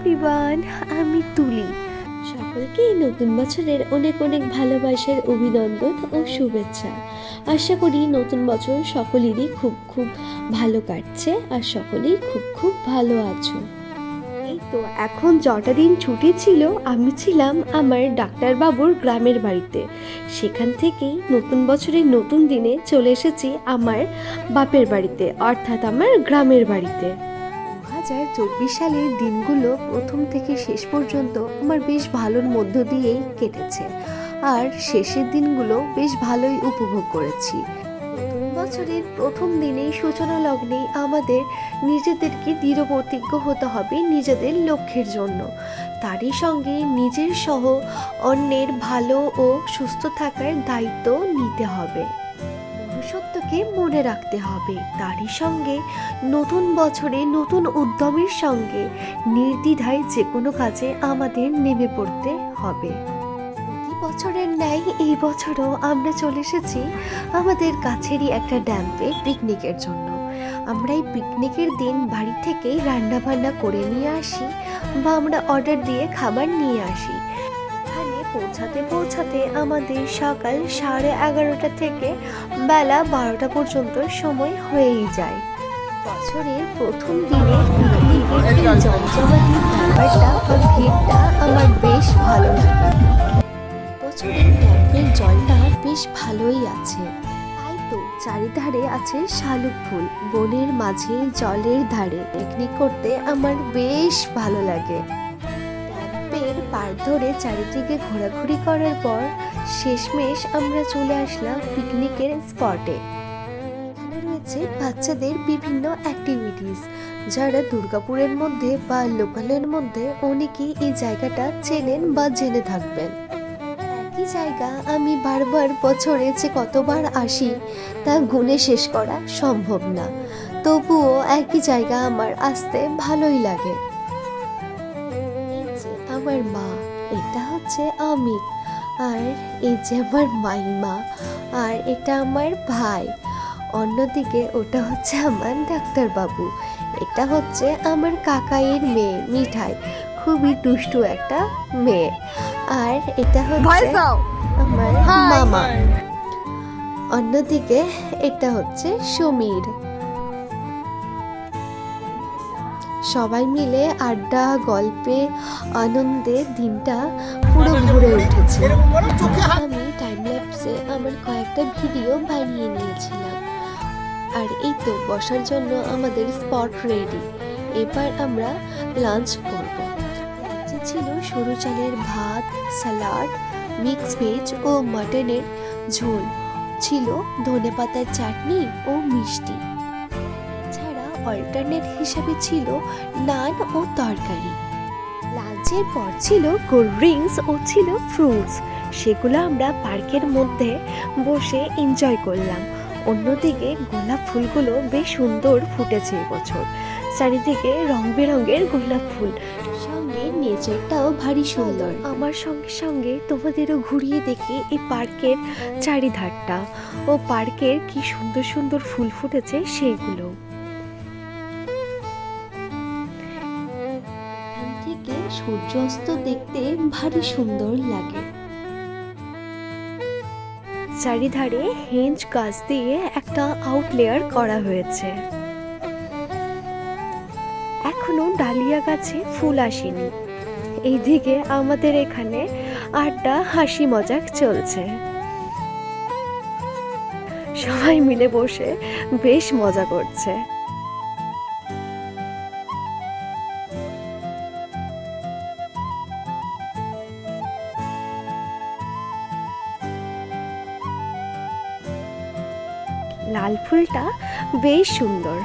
Everyone আমি তুলি। সকলকেই নতুন বছরের অনেক অনেক ভালোবাসার অভিনন্দন ও শুভেচ্ছা। আশা করি নতুন বছর সকলেরই খুব খুব ভালো কাটছে আর সকলেই খুব খুব ভালো আছো। এই তো, এখন যটা দিন ছুটি ছিল, আমি ছিলাম আমার ডাক্তারবাবুর গ্রামের বাড়িতে। সেখান থেকেই নতুন বছরের নতুন দিনে চলে এসেছি আমার বাপের বাড়িতে, অর্থাৎ আমার গ্রামের বাড়িতে। হাজার চব্বিশ সালের দিনগুলো প্রথম থেকে শেষ পর্যন্ত আমার বেশ ভালোর মধ্য দিয়েই কেটেছে। আর শেষের দিনগুলো বেশ ভালোই উপভোগ করেছি। বছরের প্রথম দিনেই সূচনা লগ্নেই আমাদের নিজেদেরকে দৃঢ় প্রতিজ্ঞ হতে হবে নিজেদের লক্ষ্যের জন্য। তারই সঙ্গে নিজের সহ অন্যের ভালো ও সুস্থ থাকার দায়িত্ব নিতে হবে। মনুষ্যত্বকে মনে রাখতে হবে। তারই সঙ্গে নতুন বছরে নতুন উদ্যমের সঙ্গে নির্দ্বিধায় যে কোনো কাজে আমাদের নেমে পড়তে হবে। বছরের ন্যায় এই বছরও আমরা চলে এসেছি আমাদের কাছেরই একটা ড্যাম্পে পিকনিকের জন্য। আমরা এই পিকনিকের দিন বাড়ি থেকেই রান্না বান্না করে নিয়ে আসি বা আমরা অর্ডার দিয়ে খাবার নিয়ে আসি। পৌঁছাতে পৌঁছাতে আমাদের সকাল সাড়ে এগারোটা থেকে বেলা বারোটা পর্যন্ত সময় হয়েই যায়। বছরের প্রথম দিনে ভিড়টা আমার বেশ ভালো লাগে। বছরের ট্যাপের জলটা বেশ ভালোই আছে। তাই তো চারিধারে আছে শালুক ফুল, বনের মাঝে জলের ধারে। পিকনিক করতে আমার বেশ ভালো লাগে। পার ধরে চারিদিকে ঘোরাঘুরি করার পর শেষমেশ আমরা চলে আসলাম পিকনিকের স্পটে। এখানে রয়েছে বাচ্চাদের বিভিন্ন অ্যাক্টিভিটিস যারা দুর্গাপুরের মধ্যে বা লোকালের মধ্যে অনেকেই এই জায়গাটা চেনেন বা জেনে থাকবেন। একই জায়গা আমি বারবার বছরে যে কতবার আসি, তা গুণে শেষ করা সম্ভব না। তবুও একই জায়গা আমার আসতে ভালোই লাগে। আমার মা এটা হচ্ছে অমিত আর এই যে আমার মাইমা আর এটা আমার ভাই। অন্যদিকে ওটা হচ্ছে আমার ডাক্তারবাবু। এটা হচ্ছে আমার কাকাইয়ের মেয়ে মিঠাই। খুবই দুষ্টু একটা মেয়ে। আর এটা হচ্ছে আমার মামা। অন্যদিকে এটা হচ্ছে সমীর। সবাই মিলে আড্ডা, গল্পে, আনন্দে দিনটা পুরো ভরে উঠেছে। আমি টাইম ল্যাপসে আমার কয়েকটা ভিডিও বানিয়ে নিয়েছিলাম। আর এই তো, বসার জন্য আমাদের স্পট রেডি। এবার আমরা লাঞ্চ করব। ছিল সরু চালের ভাত, স্যালাড মিক্স ভেজ ও মাটনের ঝোল। ছিল ধনেপাতার চাটনি ও মিষ্টি। অল্টারনেট হিসাবে ছিল নান ও তরকারি। লাঞ্চের পর ছিল কোল্ড ড্রিঙ্কস ও ছিল ফ্রুটস। সেগুলো আমরা পার্কের মধ্যে বসে এনজয় করলাম। অন্যদিকে গোলাপ ফুলগুলো বেশ সুন্দর ফুটেছে এবছর। চারিদিকে রং বেরঙের গোলাপ ফুল। সঙ্গে নেচারটাও ভারী সুন্দর। আমার সঙ্গে সঙ্গে তোমাদেরও ঘুরিয়ে দেখি এই পার্কের চারিধারটা। ও পার্কের কি সুন্দর সুন্দর ফুল ফুটেছে সেইগুলো সূর্যাস্ত দেখতে ভারী সুন্দর লাগে। চারিধারে হেঞ্জ গাছ দিয়ে একটা আউটলেয়ার করা হয়েছে। এখনও ডালিয়া গাছে ফুল আসেনি। এইদিকে আমাদের এখানে আড্ডা, হাসি মজাক চলছে। সবাই মিলে বসে বেশ মজা করছে। লাল ফুলটা বেশ সুন্দর।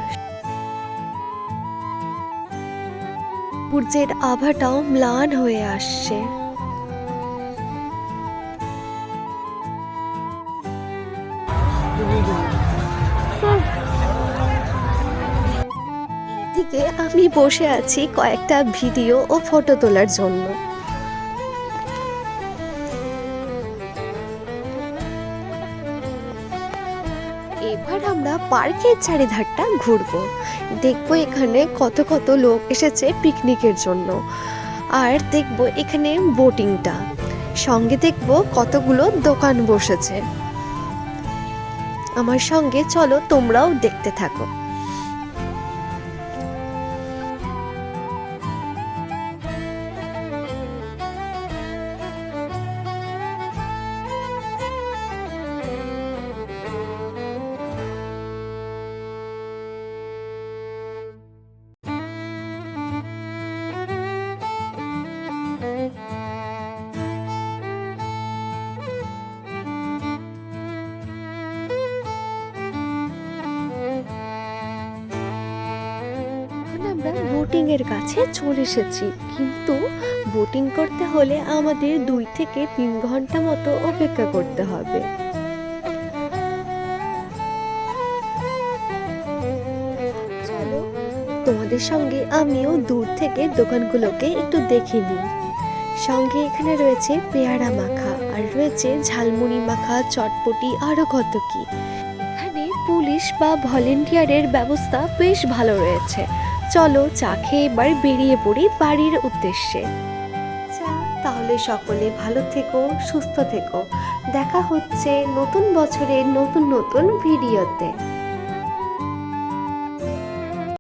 সূর্যের আভাটাও ম্লান হয়ে আসছে। আমি বসে আছি কয়েকটা ভিডিও ও ফটো তোলার জন্য। এবার আমরা পার্কের চারিধারটা ঘুরবো। দেখব এখানে কত কত লোক এসেছে পিকনিকের জন্য। আর দেখব এখানে বোটিংটা। সঙ্গে দেখব কতগুলো দোকান বসেছে। আমার সঙ্গে চলো তোমরাও দেখতে থাকো। আমরা বোটিং এর কাছে চলে এসেছি। কিন্তু বোটিং করতে হলে আমাদের দুই থেকে তিন ঘণ্টা মতো অপেক্ষা করতে হবে। তোমাদের সঙ্গে আমিও দূর থেকে দোকানগুলোকে একটু দেখে নিই। সঙ্গে এখানে রয়েছে পেয়ারা মাখা আর রয়েছে ঝালমুড়ি মাখা, চটপটি, আরও কত কি। এখানে পুলিশ বা ভলেন্টিয়ারের ব্যবস্থা বেশ ভালো রয়েছে। চলো চা খেয়ে এবার বেরিয়ে পড়ি বাড়ির উদ্দেশ্যে। আচ্ছা তাহলে সকলে ভালো থেকো, সুস্থ থেকো। দেখা হচ্ছে নতুন বছরের নতুন নতুন ভিডিওতে।